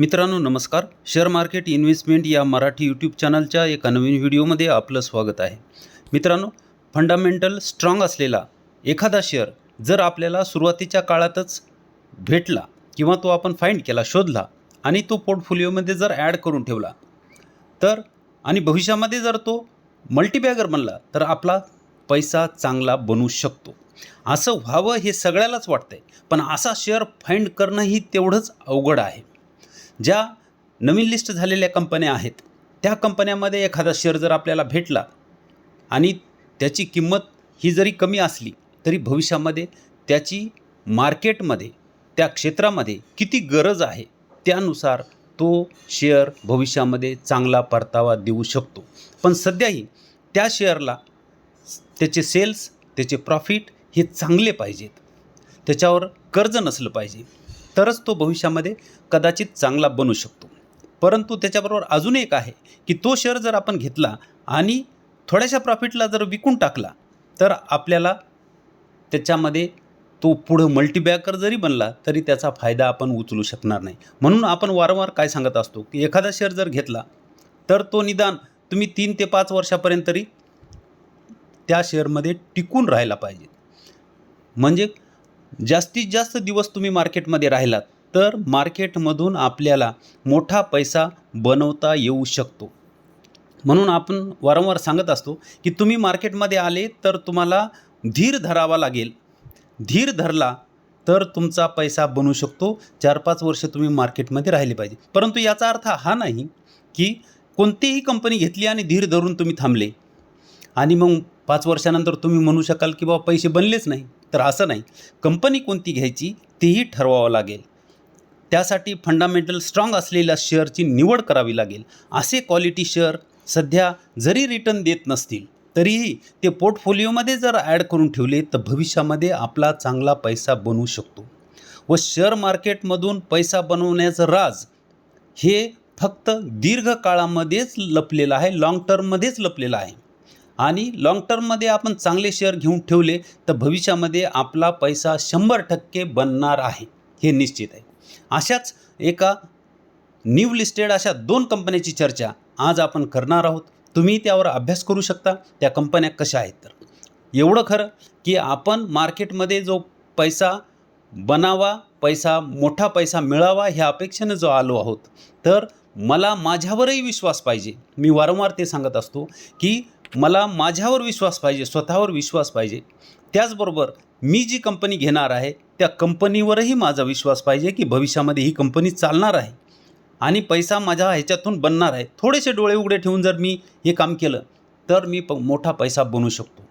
मित्रांनो नमस्कार. Share market investment या मराठी यूट्यूब चॅनलच्या एका नवीन व्हिडिओमध्ये आपलं स्वागत आहे. मित्रांनो फंडामेंटल स्ट्रॉंग असलेला एखादा शेअर जर आपल्याला सुरुवातीच्या काळातच भेटला किंवा तो आपण फाईंड केला शोधला आणि तो पोर्टफोलिओमध्ये जर ॲड करून ठेवला तर आणि भविष्यामध्ये जर तो मल्टीबॅगर बनला तर आपला पैसा चांगला बनू शकतो. असं व्हावं हे सगळ्यालाच वाटतंय. पण असा शेअर फाईंड करणंही तेवढंच अवघड आहे. ज्या नवीन लिस्ट झालेल्या कंपन्या आहेत त्या कंपन्यामध्ये एखादा शेअर जर आपल्याला भेटला आणि त्याची किंमत ही जरी कमी असली तरी भविष्यामध्ये त्याची मार्केटमध्ये त्या क्षेत्रामध्ये किती गरज आहे त्यानुसार तो शेअर भविष्यामध्ये चांगला परतावा देऊ शकतो. पण सध्याही त्या शेअरला त्याचे सेल्स त्याचे प्रॉफिट हे चांगले पाहिजेत. त्याच्यावर कर्ज नसलं पाहिजे. तरच तो भविष्यामध्ये कदाचित चांगला बनू शकतो. परंतु त्याच्याबरोबर अजून एक आहे की तो शेअर जर आपण घेतला आणि थोड्याशा प्रॉफिटला जर विकून टाकला तर आपल्याला त्याच्यामध्ये तो पुढं मल्टीबॅकर जरी बनला तरी त्याचा फायदा आपण उचलू शकणार नाही. म्हणून आपण वारंवार काय सांगत असतो की एखादा शेअर जर घेतला तर तो निदान तुम्ही तीन ते पाच वर्षापर्यंत तरी त्या शेअरमध्ये टिकून राहायला पाहिजे. म्हणजे जास्तीत जास्त दिवस तुम्ही मार्केटमध्ये राहिलात तर मार्केटमधून आपल्याला मोठा पैसा बनवता येऊ शकतो. म्हणून आपण वारंवार सांगत असतो की तुम्ही मार्केटमध्ये आले तर तुम्हाला धीर धरावा लागेल. धीर धरला तर तुमचा पैसा बनू शकतो. चार पाच वर्ष तुम्ही मार्केटमध्ये राहिले पाहिजे. परंतु याचा अर्थ हा नाही की कोणतीही कंपनी घेतली आणि धीर धरून तुम्ही थांबले. आणि मग पाच वर्षानंतर तुम्ही म्हणू शकाल की बाबा पैसे बनलेच नाही. तर असं नाही. कंपनी कोणती घ्यायची तेही ठरवावं लागेल. त्यासाठी फंडामेंटल स्ट्रॉंग असलेल्या शेअरची निवड करावी लागेल. असे क्वालिटी शेअर सध्या जरी रिटर्न देत नसतील तरीही ते पोर्टफोलिओमध्ये जर ॲड करून ठेवले तर भविष्यामध्ये आपला चांगला पैसा बनवू शकतो. व शेअर मार्केटमधून पैसा बनवण्याचं राज हे फक्त दीर्घकाळामध्येच लपलेलं आहे लाँग टर्ममध्येच लपलेलं आहे. आणि लाँग टर्ममध्ये आपण चांगले शेअर घेऊन ठेवले तर भविष्यामध्ये आपला पैसा शंभर टक्के बनणार आहे. हे निश्चित आहे. अशाच एका न्यू लिस्टेड अशा दोन कंपन्याची चर्चा आज आपण करणार आहोत. तुम्ही त्यावर अभ्यास करू शकता. त्या कंपन्या कशा आहेत तर. एवढं खरं की आपण मार्केटमध्ये जो पैसा बनावा पैसा मोठा पैसा मिळावा ह्या अपेक्षेनं जो आलो आहोत तर मला माझ्यावरही विश्वास पाहिजे. मी वारंवार ते सांगत असतो की मला माझ्यावर विश्वास पाहिजे स्वतःवर विश्वास पाहिजे. त्याचबरोबर मी जी कंपनी घेणार आहे त्या कंपनीवरही माझा विश्वास पाहिजे की भविष्यामध्ये ही कंपनी चालणार आहे. आणि पैसा माझ्या ह्याच्यातून बनणार आहे. थोडेसे डोळे उघडे ठेवून जर मी हे काम केलं तर मी प मोठा पैसा बनू शकतो.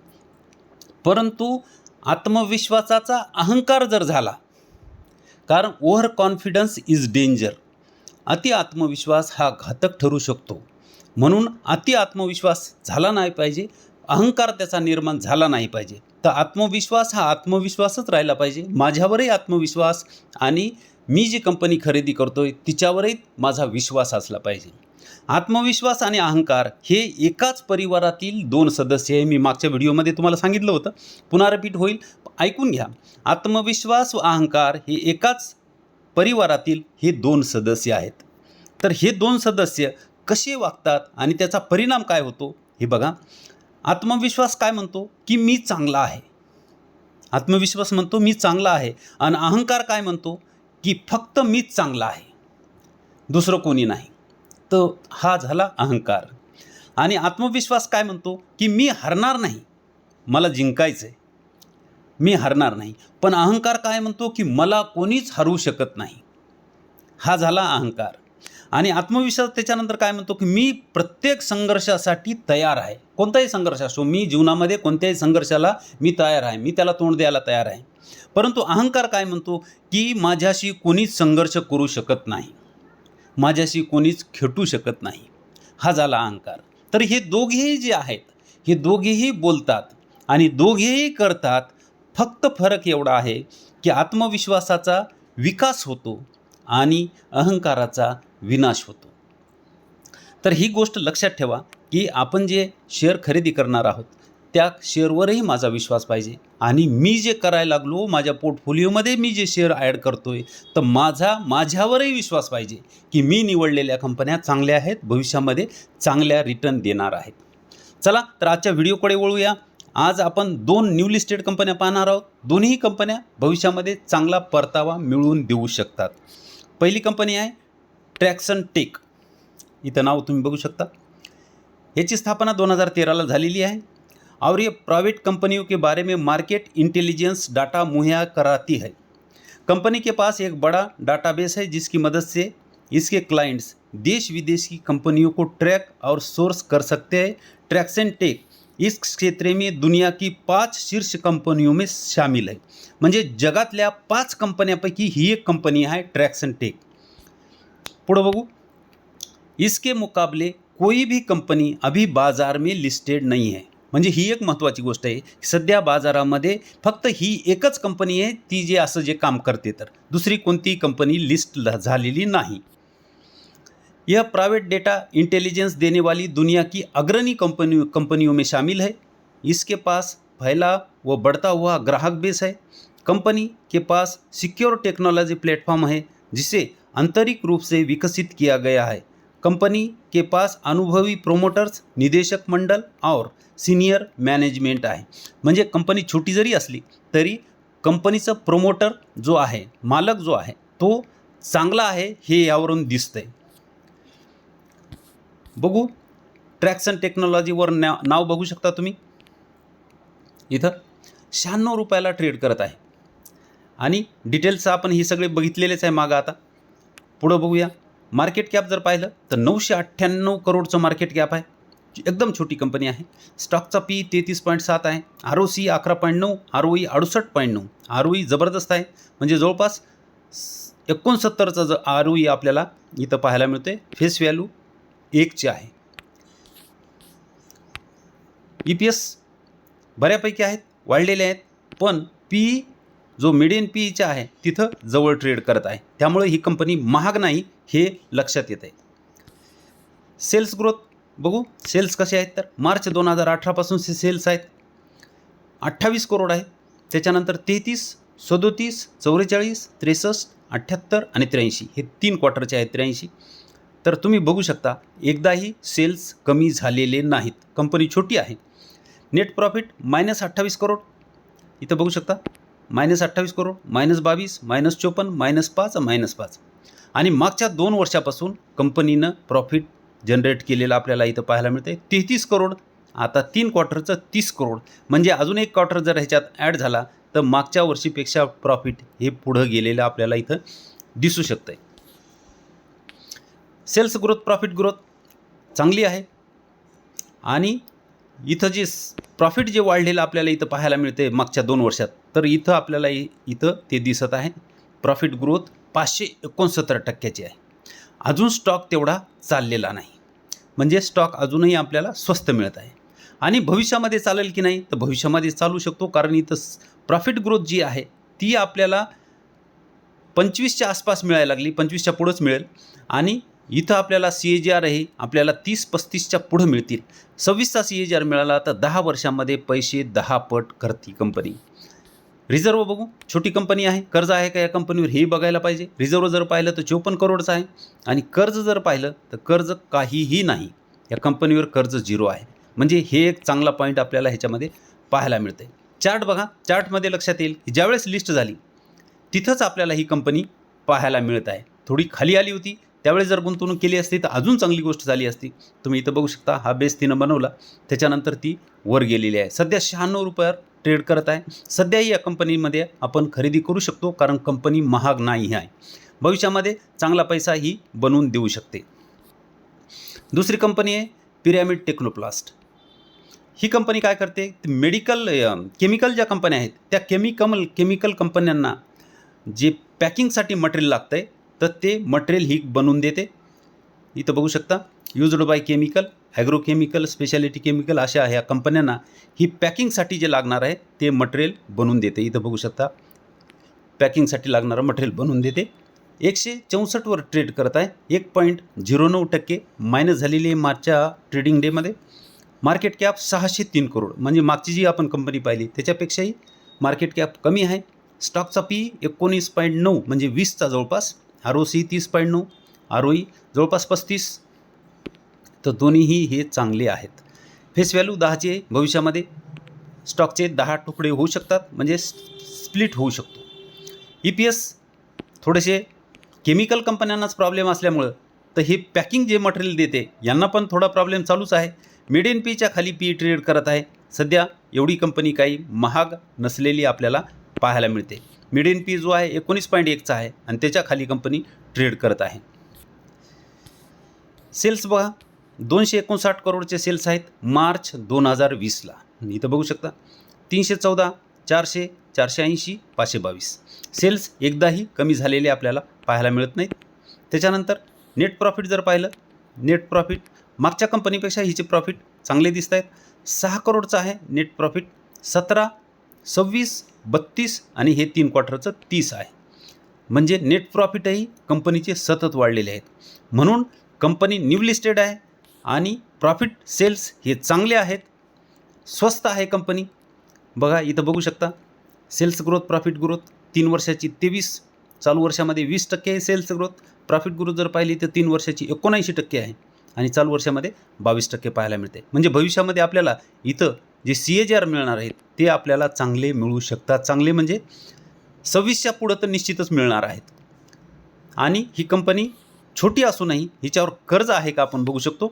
परंतु आत्मविश्वासाचा अहंकार जर झाला कारण ओव्हर कॉन्फिडन्स इज डेंजर. अति आत्मविश्वास हा घातक ठरू शकतो. म्हणून अति आत्मविश्वास झाला नाही पाहिजे अहंकार त्याचा निर्माण झाला नाही पाहिजे. तर आत्मविश्वास हा आत्मविश्वासच राहिला पाहिजे. माझ्यावरही आत्मविश्वास आणि मी जी कंपनी खरेदी करतो आहे तिच्यावरही माझा विश्वास असला पाहिजे. आत्मविश्वास आणि अहंकार हे एकाच परिवारातील दोन सदस्य आहे. मी मागच्या व्हिडिओमध्ये तुम्हाला सांगितलं होतं. पुन्हा रिपीट होईल. ऐकून घ्या. आत्मविश्वास व अहंकार हे एकाच परिवारातील हे दोन सदस्य आहेत. तर हे दोन सदस्य कसे वागतात आणि त्याचा परिणाम काय होतो? हे बघा. आत्मविश्वास काय म्हणतो? की मी चांगला आहे. आत्मविश्वास म्हणतो मी चांगला आहे. आणि अहंकार काय म्हणतो? की फक्त मीच चांगला आहे. दुसरं कोणी नाही. तर हा झाला अहंकार. आणि आत्मविश्वास काय म्हणतो? की मी हरणार नाही. मला जिंकायचं आहे मी हरणार नाही. पण अहंकार काय म्हणतो? की मला कोणीच हरवू शकत नाही. हा झाला अहंकार. आणि आत्मविश्वास त्याच्यानंतर काय म्हणतो की मी प्रत्येक संघर्षासाठी तयार आहे. कोणताही संघर्ष असो मी जीवनामध्ये कोणत्याही संघर्षाला मी तयार आहे. मी त्याला तोंड द्यायला तयार आहे. परंतु अहंकार काय म्हणतो की माझ्याशी कोणीच संघर्ष करू शकत नाही. माझ्याशी कोणीच खेटू शकत नाही. हा झाला अहंकार. तर हे दोघेही जे आहेत हे दोघेही बोलतात आणि दोघेही करतात फक्त फरक एवढा आहे की आत्मविश्वासाचा विकास होतो आणि अहंकाराचा विनाश होतो. तर ही गोष्ट लक्षात ठेवा की आपण जे शेअर खरेदी करणार आहोत त्या शेअरवरही माझा विश्वास पाहिजे. आणि मी जे करायला लागलो माझ्या पोर्टफोलिओमध्ये मी जे शेअर ॲड करतो आहे तर माझा माझ्यावरही विश्वास पाहिजे की मी निवडलेल्या कंपन्या चांगल्या आहेत भविष्यामध्ये चांगल्या रिटर्न देणार आहेत. चला तर आजच्या व्हिडिओकडे वळूया. आज आपण दोन न्यू लिस्टेड कंपन्या पाहणार आहोत. दोन्ही कंपन्या भविष्यामध्ये चांगला परतावा मिळवून देऊ शकतात. पहिली कंपनी आहे ट्रॅक्सन टेक. इथं नाव तुम्ही बघू शकता. याची स्थापना दोन हज़ार तेरह झालेली आहे. और ये प्राइवेट कंपनियों के बारे में मार्केट इंटेलिजेंस डाटा मुहैया कराती है. कंपनी के पास एक बड़ा डाटाबेस है जिसकी मदद से इसके क्लाइंट्स देश विदेश की कंपनियों को ट्रैक और सोर्स कर सकते हैं. ट्रैक्सन टेक इस क्षेत्र में दुनिया की पाच शीर्ष कंपनियों में शामिल है. म्हणजे जगातल्या पाच कंपन्यापैकी ही एक कंपनी आहे ट्रॅक्सन टेक. पुढं बघू. इसके मुकाबले कोई भी कंपनी अभी बाजार में लिस्टेड नहीं है. म्हणजे ही एक महत्त्वाची गोष्ट आहे. सध्या बाजारामध्ये फक्त ही एकच कंपनी आहे ती जे असं जे काम करते तर. दुसरी कोणतीही कंपनी लिस्ट ल- झालेली नाही. यह प्राइवेट डेटा इंटेलिजेंस देने वाली दुनिया की अग्रणी कंपनी कंपनियों में शामिल है. इसके पास फैला व बढ़ता हुआ ग्राहक बेस है. कंपनी के पास सिक्योर टेक्नोलॉजी प्लेटफॉर्म है जिसे आंतरिक रूप से विकसित किया गया है। कंपनी के पास अनुभवी प्रोमोटर्स निदेशक मंडल और सिनियर मॅनेजमेंट आहे। म्हणजे कंपनी छोटी जरी असली तरी कंपनीचं प्रोमोटर जो आहे मालक जो आहे तो चांगला आहे हे यावरून दिसतंय. बघू ट्रॅक्सन टेक्नॉलॉजीवर ना नाव बघू शकता तुम्ही? इथं शहाण्णव रुपयाला ट्रेड करत आहे. आणि डिटेल्स आपण ही सगळे बघितलेलेच आहे मागं आता. पुढं बघूया. मार्केट कॅप जर पाहिलं तर नऊशे अठ्ठ्याण्णव करोडचं मार्केट कॅप आहे. एकदम छोटी कंपनी आहे. स्टॉकचा पी तेहतीस पॉईंट सात आहे. आर ओ सी अकरा पॉईंट नऊ आर ओ ई अडुसष्ट पॉईंट नऊ. आर ओ ई जबरदस्त आहे. म्हणजे जवळपास एकोणसत्तरचा ज आर ओ ई आपल्याला इथं पाहायला मिळते फेस व्हॅल्यू एकचे आहे. ई पी एस बऱ्यापैकी आहेत वाढलेले आहेत पण पी जो मिडियन पीचा आहे तिथं जवळ ट्रेड करत आहे. त्यामुळे ही कंपनी महाग नाही हे लक्षात येत आहे. सेल्स ग्रोथ बघू सेल्स कसे आहेत तर मार्च दोन हजार अठरापासून से सेल्स आहेत. अठ्ठावीस करोड आहे. त्याच्यानंतर तेहतीस सदोतीस चौवेचाळीस त्रेसष्ट अठ्ठ्याहत्तर आणि त्र्याऐंशी. हे तीन क्वार्टरचे आहेत त्र्याऐंशी. तर तुम्ही बघू शकता एकदाही सेल्स कमी झालेले नाहीत. कंपनी छोटी आहे. नेट प्रॉफिट मायनस अठ्ठावीस करोड इथं बघू शकता मायनस अठ्ठावीस करोड मायनस बावीस मायनस चोपन्न मायनस पाच मायनस पाच. आणि मागच्या दोन वर्षापासून कंपनीनं प्रॉफिट जनरेट केलेलं आपल्याला इथं पाहायला मिळते तेहतीस करोड आता तीन क्वार्टरचं तीस करोड. म्हणजे अजून एक क्वार्टर जर ह्याच्यात ॲड झाला तर मागच्या वर्षीपेक्षा प्रॉफिट हे पुढं गेलेलं आपल्याला इथं दिसू शकतं आहे सेल्स ग्रोथ प्रॉफिट ग्रोथ चांगली आहे. आणि इथं जे प्रॉफिट जे वाढलेलं आपल्याला इथं पाहायला मिळते मागच्या दोन वर्षात तर इथं आपल्याला इथं ते दिसत आहे. प्रॉफिट ग्रोथ पाचशे एकोणसत्तर टक्क्याची आहे. अजून स्टॉक तेवढा चाललेला नाही. म्हणजे स्टॉक अजूनही आपल्याला स्वस्त मिळत आहे. आणि भविष्यामध्ये चालेल की नाही तर भविष्यामध्ये चालू शकतो. कारण इथं प्रॉफिट ग्रोथ जी आहे ती आपल्याला पंचवीसच्या आसपास मिळायला लागली. पंचवीसच्या पुढंच मिळेल. आणि इथं आपल्याला सी ए जी आर आहे आपल्याला तीस पस्तीसच्या पुढं मिळतील. सव्वीसचा सी ए जी आर मिळाला तर दहा वर्षामध्ये पैसे दहा पट करते कंपनी रिझर्व बघू छोटी कंपनी आहे कर्ज आहे का या कंपनीवर हेही बघायला पाहिजे. रिझर्व जर पाहिलं तर चोपन्न करोडचं आहे. आणि कर्ज जर पाहिलं तर कर्ज काहीही नाही. या कंपनीवर कर्ज झिरो आहे. म्हणजे हे एक चांगला पॉईंट आपल्याला ह्याच्यामध्ये पाहायला मिळतं आहे चार्ट बघा चार्टमध्ये लक्षात येईल की ज्यावेळेस लिस्ट झाली तिथंच आपल्याला ही कंपनी पाहायला मिळत आहे. थोडी खाली आली होती त्यावेळेस जर गुंतवणूक केली असती तर अजून चांगली गोष्ट झाली असती. तुम्ही इथं बघू शकता हा बेस तिनं बनवला. त्याच्यानंतर ती वर गेलेली आहे. सध्या शहाण्णव रुपयावर ट्रेड करत आहे. सध्याही या कंपनीमध्ये आपण खरेदी करू शकतो कारण कंपनी महाग नाही आहे. भविष्यामध्ये चांगला पैसा ही बनवून देऊ शकते. दुसरी कंपनी आहे पिरॅमिड टेक्नोप्लास्ट. ही कंपनी काय करते? मेडिकल केमिकल ज्या कंपन्या आहेत त्या केमिकल केमिकल कंपन्यांना जे पॅकिंगसाठी मटेरियल लागतं आहे तर ते मटेरियल ही बनवून देते. इथं बघू शकता used by chemical agrochemical speciality chemical अशा ह्या कंपन्यांना ही पॅकिंगसाठी जे लागणार आहे ते मटेरियल बनवून देते. इथं बघू शकता पॅकिंगसाठी लागणारं मटेरियल बनवून देते. एकशे चौसष्टवर ट्रेड करत आहे. एक पॉईंट झिरो नऊ टक्के मायनस झालेली आहे मार्चच्या ट्रेडिंग डेमध्ये मार्केट कॅप सहाशे तीन करोड म्हणजे मागची जी आपण कंपनी पाहिली त्याच्यापेक्षाही मार्केट कॅप कमी आहे. स्टॉकचा पी एकोणीस पॉईंट नऊ म्हणजे वीसचा जवळपास आर ओ सी तीस पॉईंट नऊ आर ओ ई जवळपास पस्तीस. तर दोन्हीही हे चांगले आहेत. फेस व्हॅल्यू दहाचे भविष्यामध्ये स्टॉकचे दहा तुकडे होऊ शकतात म्हणजे स्प्लिट होऊ शकतो. ई पी एस थोडेसे केमिकल कंपन्यांनाच प्रॉब्लेम असल्यामुळं तर हे पॅकिंग जे मटेरियल देते यांना पण थोडा प्रॉब्लेम चालूच आहे. मिड एन पीच्या खाली पी ट्रेड करत आहे. सध्या एवढी कंपनी काही महाग नसलेली आपल्याला पाहायला मिळते. मिड पी जो आहे एकोणीस पॉईंट एकचा आहे आणि त्याच्याखाली कंपनी ट्रेड करत आहे. सेल्स बघा दोनशे एकोणसाठ करोडचे सेल्स आहेत मार्च दोन हजार वीसला इथं बघू शकता तीनशे चौदा चारशे चारशे ऐंशी पाचशे बावीस. सेल्स एकदाही कमी झालेले आपल्याला पाहायला मिळत नाहीत. त्याच्यानंतर नेट प्रॉफिट जर पाहिलं नेट प्रॉफिट मागच्या कंपनीपेक्षा हिचे प्रॉफिट चांगले दिसत आहेत सहा करोडचं आहे नेट प्रॉफिट सतरा सव्वीस बत्तीस आणि हे तीन क्वार्टरचं तीस आहे. म्हणजे नेट प्रॉफिटही कंपनीचे सतत वाढलेले आहेत. म्हणून कंपनी न्यू लिस्टेड आहे आणि प्रॉफिट सेल्स हे चांगले आहेत. स्वस्त आहे कंपनी बघा इथं बघू शकता. सेल्स ग्रोथ प्रॉफिट ग्रोथ तीन वर्षाची तेवीस चालू वर्षामध्ये वीस टक्के आहे सेल्स ग्रोथ प्रॉफिट ग्रोथ जर पाहिली तर तीन वर्षाची एकोणऐंशी टक्के आहे आणि चालू वर्षामध्ये बावीस टक्के पाहायला मिळते. म्हणजे भविष्यामध्ये आपल्याला इथं जे सी ए जी आर मिळणार आहेत ते आपल्याला चांगले मिळू शकतात. चांगले म्हणजे सव्वीसच्या पुढं तर निश्चितच मिळणार आहेत. आणि ही कंपनी छोटी असूनही हिच्यावर कर्ज आहे का आपण बघू शकतो.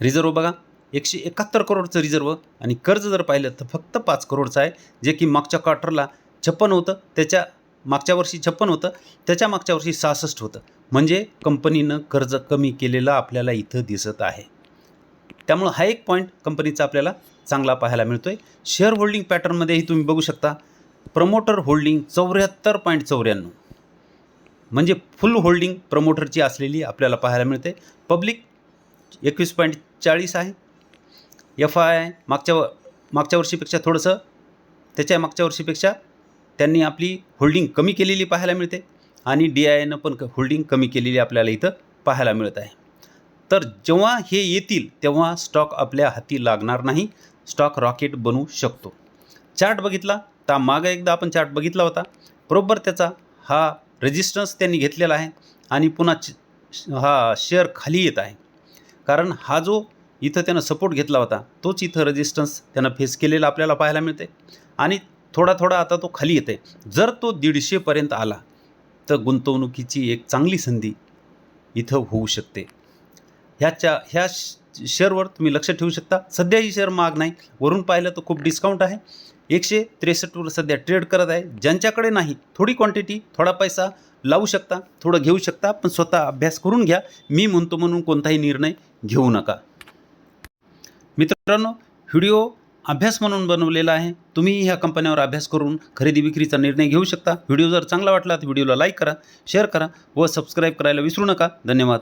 रिझर्व बघा एकशे एकाहत्तर करोडचं रिझर्व आणि कर्ज जर पाहिलं तर फक्त पाच करोडचं आहे. जे की मागच्या क्वार्टरला छप्पन होतं त्याच्या मागच्या वर्षी छप्पन होतं त्याच्या मागच्या वर्षी सहासष्ट होतं. म्हणजे कंपनीनं कर्ज कमी केलेलं आपल्याला इथं दिसत आहे. त्यामुळं हा एक पॉईंट कंपनीचा आपल्याला चांगला पाहायला मिळतो आहे शेअर होल्डिंग पॅटर्नमध्येही तुम्ही बघू शकता. प्रमोटर होल्डिंग चौऱ्याहत्तर पॉईंट चौऱ्याण्णव. म्हणजे फुल होल्डिंग प्रमोटरची असलेली आपल्याला पाहायला मिळते. पब्लिक एकवीस पॉईंट चाळीस आहे. एफ आय मागच्या मागच्या वर्षीपेक्षा थोडंसं त्याच्या मागच्या वर्षीपेक्षा त्यांनी आपली होल्डिंग कमी केलेली पाहायला मिळते. आणि डी आय एनं पण होल्डिंग कमी केलेली आपल्याला इथं पाहायला मिळत आहे. तर जेव्हा हे येतील तेव्हा स्टॉक आपल्या हाती लागणार नाही. स्टॉक रॉकेट बनू शकतो. चार्ट बघितला? तर मागं एकदा आपण चार्ट बघितला होता. बरोबर त्याचा हा रेजिस्टन्स त्यांनी घेतलेला आहे आणि पुन्हा हा शेअर खाली येत आहे. कारण हा जो इथं त्यानं सपोर्ट घेतला होता तोच इथं रेजिस्टन्स त्यानं फेस केलेला आपल्याला पाहायला मिळते आणि थोडा थोडा आता तो खाली येते जर तो दीडशेपर्यंत आला तर गुंतवणुकीची एक चांगली संधी इथं होऊ शकते. ह्याच्या ह्या श- शेअरवर तुम्ही लक्ष ठेवू शकता. सध्या ही शेअर महाग नाही. वरून पाहिलं तर खूप डिस्काउंट आहे. एकशे त्रेसष्टवर सध्या ट्रेड करत आहे. ज्यांच्याकडे नाही थोडी क्वांटिटी थोडा पैसा लावू शकता थोडं घेऊ शकता पण स्वतः अभ्यास करून घ्या. मी म्हणतो म्हणून कोणताही निर्णय घेऊ नका. मित्रांनो व्हिडिओ अभ्यास म्हणून बनवलेला आहे. तुम्ही ह्या कंपन्यावर अभ्यास करून खरेदी विक्रीचा निर्णय घेऊ शकता. व्हिडिओ जर चांगला वाटला तर व्हिडिओला लाईक करा शेअर करा व सबस्क्राईब करायला विसरू नका. धन्यवाद.